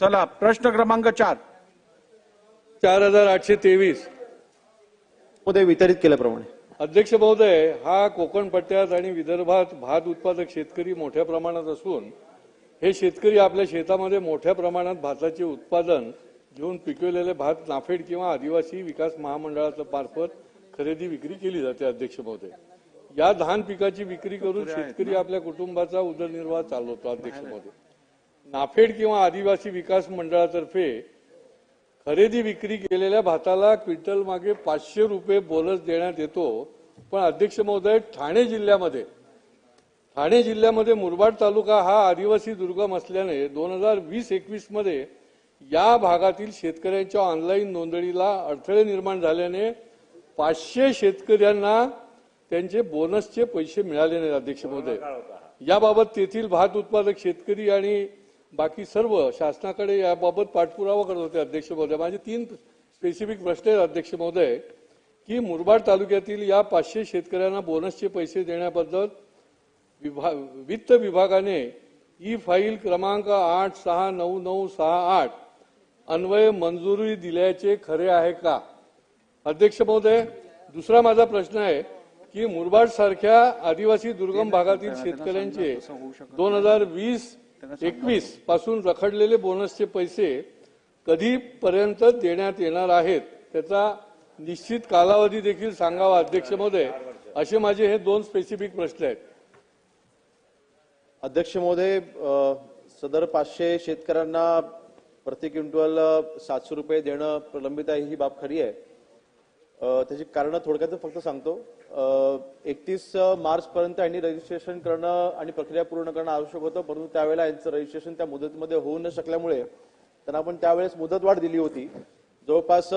चला प्रश्न क्रमांक चार. चार हजार आठशे तेवीस. मध्ये वितरित केल्याप्रमाणे. अध्यक्ष महोदय हा कोकण पट्ट्यात आणि विदर्भात भात उत्पादक शेतकरी मोठ्या प्रमाणात असून हे शेतकरी आपल्या शेतामध्ये मोठ्या प्रमाणात भाताचे उत्पादन घेऊन पिकवलेले भात नाफेड किंवा आदिवासी विकास महामंडळाच्या मार्फत खरेदी विक्री केली जाते अध्यक्ष महोदय. या धान पिकाची विक्री करून शेतकरी आपल्या कुटुंबाचा उदरनिर्वाह चालवतो अध्यक्ष महोदय. नाफेड किंवा आदिवासी विकास मंडळातर्फे खरेदी विक्री केलेल्या भाताला क्विंटल मागे पाचशे रुपये बोनस देण्यात येतो. पण अध्यक्ष महोदय ठाणे जिल्ह्यामध्ये ठाणे जिल्ह्यामध्ये मुरबाड तालुका हा आदिवासी दुर्गम असल्याने दोन हजार वीस एकवीसमध्ये या भागातील शेतकऱ्यांच्या ऑनलाईन नोंदणीला अडथळे निर्माण झाल्याने पाचशे शेतकऱ्यांना त्यांचे बोनसचे पैसे मिळाले नाहीत अध्यक्ष महोदय. याबाबत तेथील भात उत्पादक शेतकरी आणि बाकी सर्व शासनाकडे याबाबत पाठपुरावा करत होते अध्यक्ष महोदय. माझे तीन स्पेसिफिक प्रश्न आहेत अध्यक्ष महोदय की मुरबाड तालुक्यातील या पाचशे शेतकऱ्यांना बोनसचे पैसे देण्याबद्दल विभा वित्त विभागाने ई फाईल क्रमांक आठ सहा नऊ नऊ सहा आठ अन्वय मंजुरी दिल्याचे खरे आहे का? अध्यक्ष महोदय दुसरा माझा प्रश्न आहे की मुरबाड सारख्या आदिवासी दुर्गम भागातील शेतकऱ्यांचे दोन हजार वीस एकवीसपासून रखडलेले बोनसचे पैसे कधीपर्यंत देण्यात येणार आहेत त्याचा निश्चित कालावधी देखील सांगावा अध्यक्ष महोदय. असे माझे हे दोन स्पेसिफिक प्रश्न आहेत. अध्यक्ष महोदय सदर पाचशे शेतकऱ्यांना प्रति क्विंटल सातशे रुपये देणं प्रलंबित आहे ही बाब खरी आहे. त्याची कारणं थोडक्यात फक्त सांगतो. एकतीस मार्च पर्यंत यांनी रजिस्ट्रेशन करणं आणि प्रक्रिया पूर्ण करणं आवश्यक होतं परंतु त्यावेळेला यांचं रजिस्ट्रेशन त्या मुदतीमध्ये होऊ न शकल्यामुळे त्यांना आपण त्यावेळेस मुदतवाढ दिली होती. जवळपास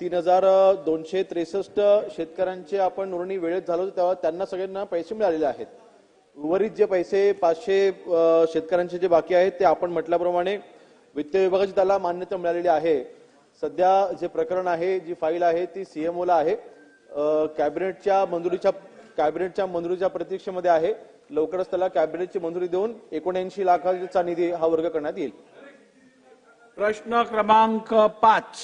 तीन हजार दोनशे त्रेसष्ट शेतकऱ्यांचे आपण नोंदणी वेळेत झालो होतो तेव्हा त्यांना सगळ्यांना पैसे मिळालेले आहेत. उर्वरित जे पैसे पाचशे शेतकऱ्यांचे जे बाकी आहेत ते आपण म्हटल्याप्रमाणे वित्त विभागाची त्याला मान्यता मिळालेली आहे. सध्या जे प्रकरण आहे जी फाईल आहे ती सीएमओ ला आहे. कॅबिनेटच्या मंजुरीच्या कॅबिनेटच्या मंजुरीच्या प्रतीक्षेमध्ये आहे. लवकरच त्याला कॅबिनेटची मंजुरी देऊन एकोणऐंशी लाखाचा निधी हा वर्ग करण्यात येईल. प्रश्न क्रमांक पाच.